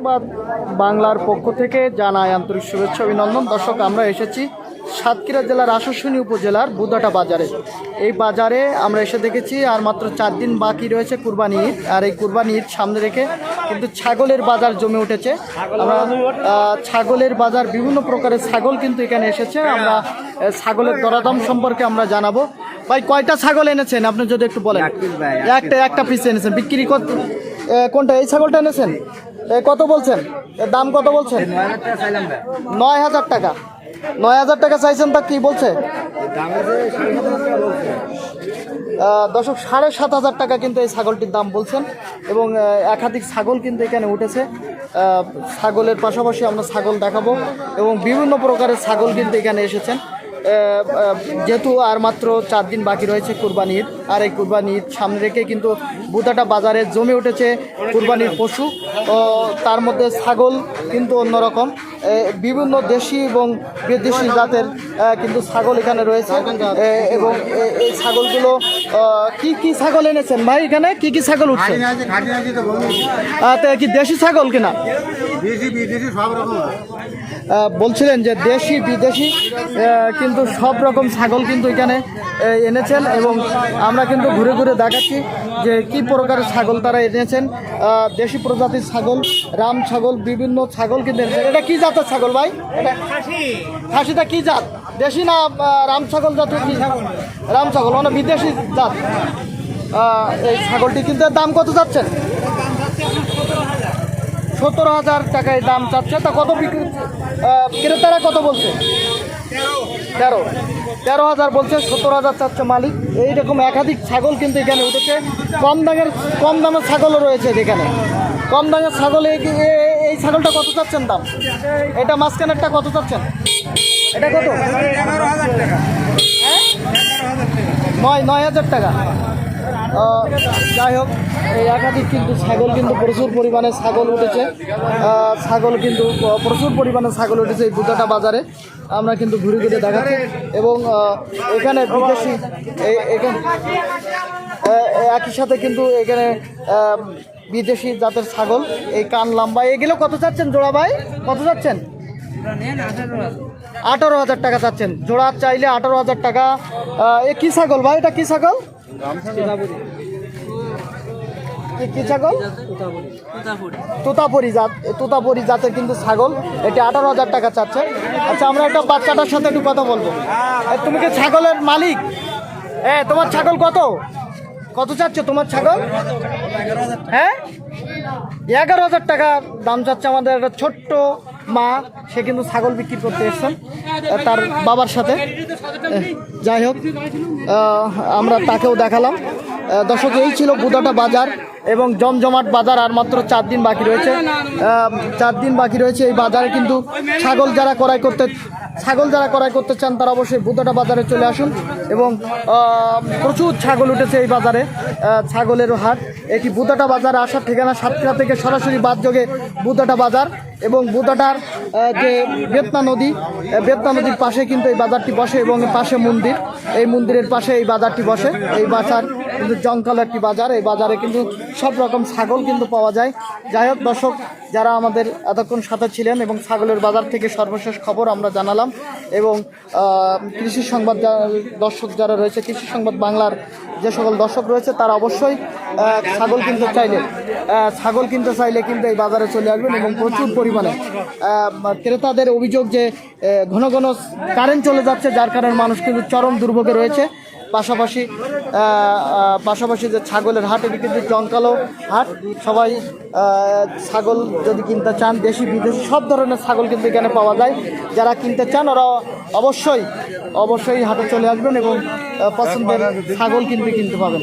সংবাদ বাংলার পক্ষ থেকে জানায় আন্তরিক শুভেচ্ছা অভিনন্দন। দর্শক আমরা এসেছি সাতক্ষীরা জেলার আশাশুনি উপজেলার বুদাটা বাজারে। এই বাজারে আমরা এসে দেখেছি আর মাত্র চার দিন বাকি রয়েছে কুরবানি ঈদ। আর এই কুরবানি ঈদ সামনে রেখে কিন্তু ছাগলের বাজার জমে উঠেছে। আমরা ছাগলের বাজার বিভিন্ন প্রকারের ছাগল কিন্তু এখানে এসেছে। আমরা ছাগলের দরাদম সম্পর্কে আমরা জানাব। ভাই কয়টা ছাগল এনেছেন? আপনি যদি একটু বলেন। একটা একটা পিস এনেছেন। বিক্রি করতে কোনটা? এই ছাগলটা এনেছেন? কত বলছেন? দাম কত বলছেন? নয় হাজার টাকা। নয় হাজার টাকা চাইছেন তা কি বলছে? দর্শক, সাড়ে সাত হাজার টাকা কিন্তু এই ছাগলটির দাম বলছেন এবং একাধিক ছাগল কিন্তু এখানে উঠেছে। ছাগলের পাশাপাশি আমরা ছাগল দেখাবো এবং বিভিন্ন প্রকারের ছাগল কিন্তু এখানে এসেছেন। যেহেতু আর মাত্র চার দিন বাকি রয়েছে কুরবানি ঈদ আর এই কুরবানি ঈদ সামনে রেখে কিন্তু বুদাটা বাজারে জমে উঠেছে কুরবানির পশু। তার মধ্যে ছাগল কিন্তু অন্যরকম। বিভিন্ন দেশি এবং বিদেশি জাতের কিন্তু ছাগল এখানে রয়েছে। এবং এই ছাগলগুলো কি কি ছাগল এনেছেন ভাই এখানে? কি কি ছাগল উঠছে? কি দেশি ছাগল কিনা? বলছিলেন যে দেশি, বিদেশি কিন্তু সব রকম ছাগল কিন্তু এখানে এনেছেন। এবং আমরা কিন্তু ঘুরে ঘুরে দেখাচ্ছি যে কি প্রকারের ছাগল তারা এনেছেন। দেশি প্রজাতির ছাগল রাম ছাগল বিভিন্ন ছাগল কিন্তু এনেছেন। এটা কি জাতের ছাগল ভাই? এটা খাসিটা কি জাত? দেশি না রাম ছাগল জাতের কি? রাম ছাগল মানে বিদেশি জাত। এই ছাগলটি কিন্তু দাম কত যাচ্ছেন? সতেরো হাজার। টাকায় দাম চাচ্ছে। তা কত বিক্রি ক্রেতারা কত বলছে? তেরো। তেরো হাজার বলছে, সত্তর হাজার চাচ্ছে মালিক। এইরকম একাধিক ছাগল কিন্তু এখানে উঠেছে। কম দামের কম দামের ছাগলও রয়েছে এখানে। কম দামের ছাগল এই ছাগলটা কত চাচ্ছেন দাম? এটা মাঝখানেরটা কত চাচ্ছেন? এটা কত? নয় নয় হাজার টাকা। যাই হোক। এই একাধিক কিন্তু ছাগল কিন্তু প্রচুর পরিমাণে ছাগল উঠেছে। ছাগল কিন্তু প্রচুর পরিমাণে ছাগল উঠেছে এই বুদাটা বাজারে। আমরা কিন্তু ঘুরে ঘুরে দেখাচ্ছি। এবং এখানে বিদেশি এখানে একই সাথে কিন্তু এখানে বিদেশি জাতের ছাগল। এই কান লম্বা এগুলো কত চাচ্ছেন জোড়া ভাই? কত চাচ্ছেন? আঠারো হাজার টাকা চাচ্ছেন। জোড়া চাইলে আঠারো হাজার টাকা। এ কি ছাগল ভাই? এটা কি ছাগল? কি- ছাগল? তোতাপুরি জাত তোতাপুরি জাতের কিন্তু ছাগল। এটি আঠারো হাজার টাকা চাচ্ছে। আচ্ছা আমরা একটা বাচ্চাটার সাথে একটু কথা বলব। তুমি কি ছাগলের মালিক? এ, তোমার ছাগল কত? কত চাচ্ছে তোমার ছাগল? হ্যাঁ? এগারো হাজার টাকা দাম চাচ্ছে আমাদের একটা ছোট্ট মা। সে কিন্তু ছাগল বিক্রি করতে এসছেন তার বাবার সাথে। যাই হোক আমরা তাকেও দেখালাম। দর্শক, এই ছিল বুদাটা বাজার। এবং জমজমাট বাজার আর মাত্র চার দিন বাকি রয়েছে। চার দিন বাকি রয়েছে এই বাজারে, কিন্তু ছাগল যারা ক্রয় করতে, ছাগল যারা ক্রয় করতে চান, তারা অবশ্যই বুদাটা বাজারে চলে আসুন এবং প্রচুর ছাগল উঠেছে এই বাজারে ছাগলেরও হাট। এটি বুদাটা বাজার আসার ঠিকানা সাতক্ষীরা থেকে সরাসরি বাদ যোগে বুদাটা বাজার এবং বুদাটার যে বেতনা নদী বেতনা নদীর পাশে কিন্তু এই বাজারটি বসে এবং পাশে মন্দির। এই মন্দিরের পাশে এই বাজারটি বসে। এই বাজার কিন্তু জঙ্কালো একটি বাজার। এই বাজারে কিন্তু সব রকম ছাগল কিন্তু পাওয়া যায়। যাই হোক, দর্শক, যারা আমাদের এতক্ষণ সাথে ছিলেন এবং ছাগলের বাজার থেকে সর্বশেষ খবর আমরা জানালাম এবং কৃষি সংবাদ দর্শক যারা রয়েছে, কৃষি সংবাদ বাংলার যে সকল দর্শক রয়েছে, তারা অবশ্যই ছাগল কিনতে চাইলে ছাগল কিনতে চাইলে কিন্তু এই বাজারে চলে আসবেন এবং প্রচুর পরিমাণে ক্রেতাদের অভিযোগ যে ঘন ঘন কারেন্ট চলে যাচ্ছে, যার কারণে মানুষ কিন্তু চরম দুর্ভোগে রয়েছে। পাশাপাশি পাশাপাশি যে ছাগলের হাট এটি কিন্তু জঙ্কালো হাট, সবাই ছাগল যদি কিনতে চান, দেশি, বিদেশি, সব ধরনের ছাগল কিন্তু এখানে পাওয়া যায়। যারা কিনতে চান, ওরা অবশ্যই অবশ্যই হাটে চলে আসবেন এবং পছন্দের ছাগল কিনতে কিনতে পাবেন।